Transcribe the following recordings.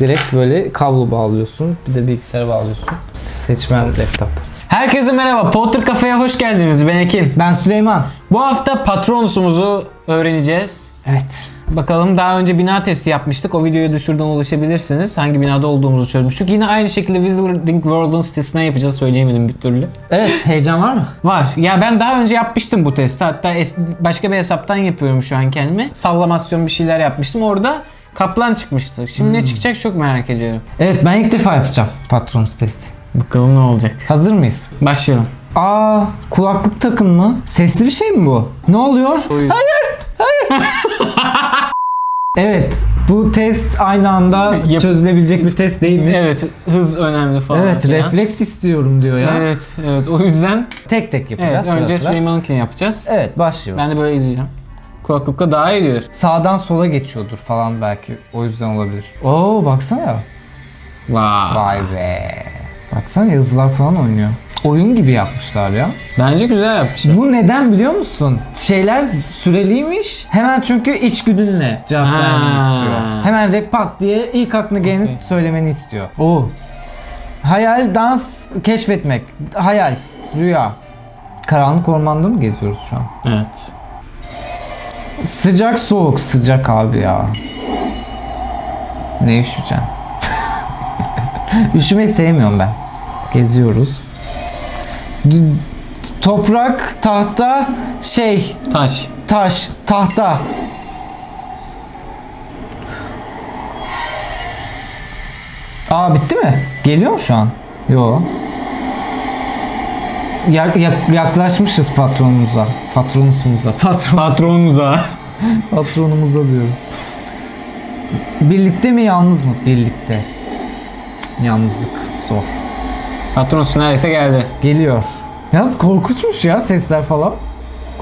Direkt böyle kablo bağlıyorsun. Bir de bilgisayara bağlıyorsun. Seçmen laptop. Herkese merhaba. Potter Cafe'ye hoş geldiniz. Ben Ekin. Ben Süleyman. Bu hafta Patronus'umuzu öğreneceğiz. Evet. Bakalım daha önce bina testi yapmıştık. O videoya da şuradan ulaşabilirsiniz. Hangi binada olduğumuzu çözmüştük. Yine aynı şekilde Wizarding World'un sitesinden yapacağız. Söyleyemedim bir türlü. Evet heyecan var mı? Var. Ya ben daha önce yapmıştım bu testi. Hatta başka bir hesaptan yapıyorum şu an kendime. Sallamasyon bir şeyler yapmıştım. Orada kaplan çıkmıştı. Şimdi ne çıkacak çok merak ediyorum. Evet ben ilk defa yapacağım patron testi. Bakalım ne olacak. Hazır mıyız? Başlayalım. Aa kulaklık takın mı? Sesli bir şey mi bu? Ne oluyor? Hayır, hayır. evet, bu test aynı anda Yap- çözülebilecek bir test değilmiş. Evet, hız önemli falan. Evet, filan. refleks istiyorum diyor ya. Evet, evet. O yüzden Tek tek yapacağız evet, önce sıra sıra. Süleyman'ınkini yapacağız. Evet, başlıyoruz. Ben de böyle izleyeceğim. Kulaklıkla daha iyi diyor. Sağdan sola geçiyordur falan belki. O yüzden olabilir. Oo baksana. Vay. Vay be. Baksana yazılar falan oynuyor. Oyun gibi yapmışlar ya. Bence güzel yapmış. Bu neden biliyor musun? Şeyler süreliymiş. Hemen çünkü içgüdünle cevap Ha. vermeni istiyor. Hemen rap pat diye ilk aklına geleni Okey. söylemeni istiyor. Oo. Hayal, dans, keşfetmek. Hayal, rüya. Karanlık ormanda mı geziyoruz şu an? Evet. Sıcak soğuk sıcak abi ya. Ne üşüyeceksin? Üşümeyi sevmiyorum ben. Geziyoruz. D- toprak, tahta, şey, Taş. taş, tahta. Aa bitti mi? Geliyor mu şu an? Yo. Ya- yak- yaklaşmışız patronumuza. Patronusumuza. Patron. Patronunuza. Patronumuza diyorum. Birlikte mi yalnız mı? Birlikte. Yalnızlık zor. Patronus neredeyse geldi. Geliyor. Yalnız korkunçmuş ya sesler falan.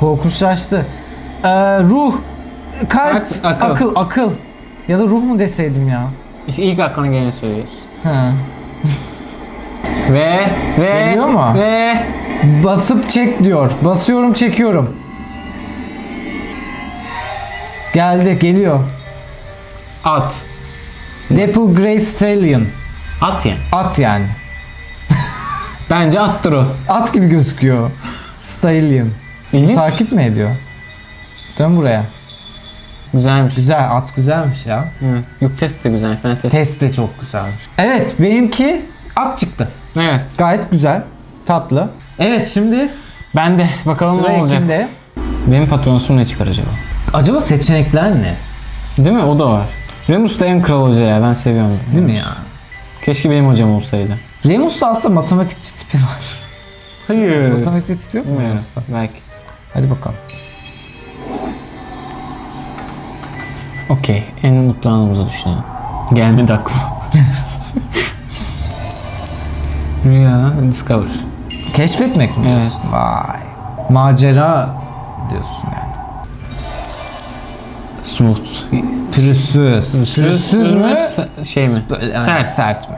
Korkunçlaştı. Ee, ruh, kalp, Kalp, akıl. akıl. akıl, Ya da ruh mu deseydim ya? İşte ilk aklına geleni söylüyoruz. Ha. Ve ve Geliyor mu? Ve Basıp çek diyor. Basıyorum çekiyorum. Geldi geliyor. at. Dapple Grey Stallion. At yani. At yani. Bence attır o. At gibi gözüküyor. Stallion. İlginç. Takip mi ediyor? Dön buraya. Güzelmiş. Güzel, at güzelmiş ya. Evet. Yok test de güzel. Ben test. Test de çok güzelmiş. Evet, benimki at çıktı. Evet. Gayet güzel, tatlı. Evet, şimdi Ben de bakalım sıra ne olacak. Ekim'de. Benim patronusum ne çıkar acaba? Acaba seçenekler ne? Değil mi? O da var. Remus da en kral hoca ya. Ben seviyorum. Değil mi ya? Keşke benim hocam olsaydı. Remus'ta aslında matematikçi tipi var. Hayır. Matematikçi tipi yok mu Bilmiyorum. Remus'ta? Belki. Hadi bakalım. Okey. En mutlu anımızı düşünelim. Gelmedi aklıma. Rüya Discover. Keşfetmek mi Evet. diyorsun? Vay. Macera diyorsun yani. Smooth. Pürüzsüz. Pürüzsüz mü? Se- Şey mi? Böyle, yani Sert. Sert mi?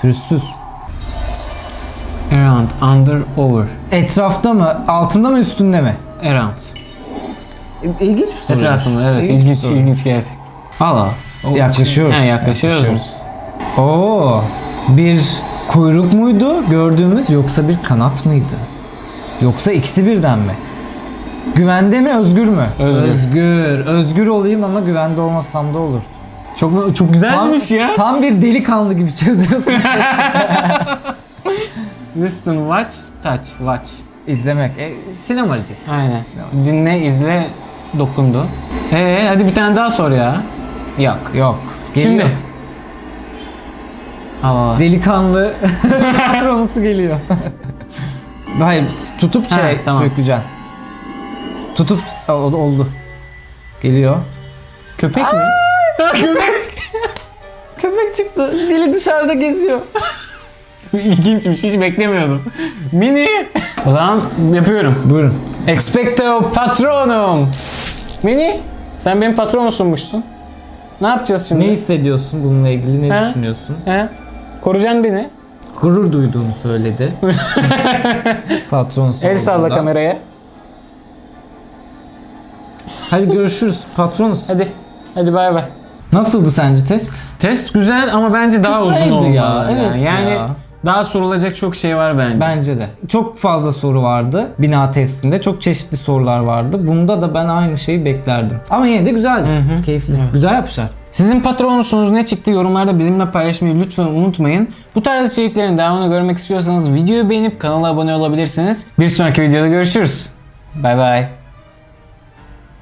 Pürüzsüz. Around, under, over. Etrafta mı? Altında mı? Üstünde mi? Around. İlginç bir soru. Etrafında evet. İlginç İlginç, ilginç gerçek. Valla. O- Yaklaşıyoruz. He, yaklaşıyoruz. Oo, bir kuyruk muydu gördüğümüz yoksa bir kanat mıydı? Yoksa ikisi birden mi? Güvende mi özgür mü? Özgür. Özgür. Özgür olayım ama güvende olmasam da olur. Çok çok güzelmiş ya. Tam bir delikanlı gibi çözüyorsun. Listen, watch, touch, watch. İzlemek. E, sinemacıyız. Aynen. Dinle, izle, dokundu. Ee, hadi bir tane daha sor ya. Yok yok. Geliyor. Şimdi. Aa, Delikanlı patronusu geliyor. Hayır tutup Ha, şey tamam. sökeceksin. Tutup o- oldu. Geliyor. köpek mi? köpek. Köpek çıktı. Dili dışarıda geziyor. İlginçmiş, hiç beklemiyordum. Mini. O zaman yapıyorum. Buyurun. Expecto patronum. Mini, sen benim patronusummuştun. Ne yapacağız şimdi? Ne hissediyorsun bununla ilgili? Ne He? düşünüyorsun? He? Koruyacaksın beni. Gurur duyduğunu söyledi. Patron El salla sorduğunda. kameraya. Hadi görüşürüz patronuz. Hadi. Hadi bay bay. Nasıldı sence test? Test güzel ama bence daha uzun Kısaydı olmalı. ya, yani. evet yani ya. daha sorulacak çok şey var bence. Bence de. Çok fazla soru vardı bina testinde. Çok çeşitli sorular vardı. Bunda da ben aynı şeyi beklerdim. Ama yine de güzeldi. Keyifli. Güzel yapmışlar. Sizin patronunuz ne çıktı yorumlarda bizimle paylaşmayı lütfen unutmayın. Bu tarz içeriklerin devamını görmek istiyorsanız videoyu beğenip kanala abone olabilirsiniz. Bir sonraki videoda görüşürüz. Bay bay.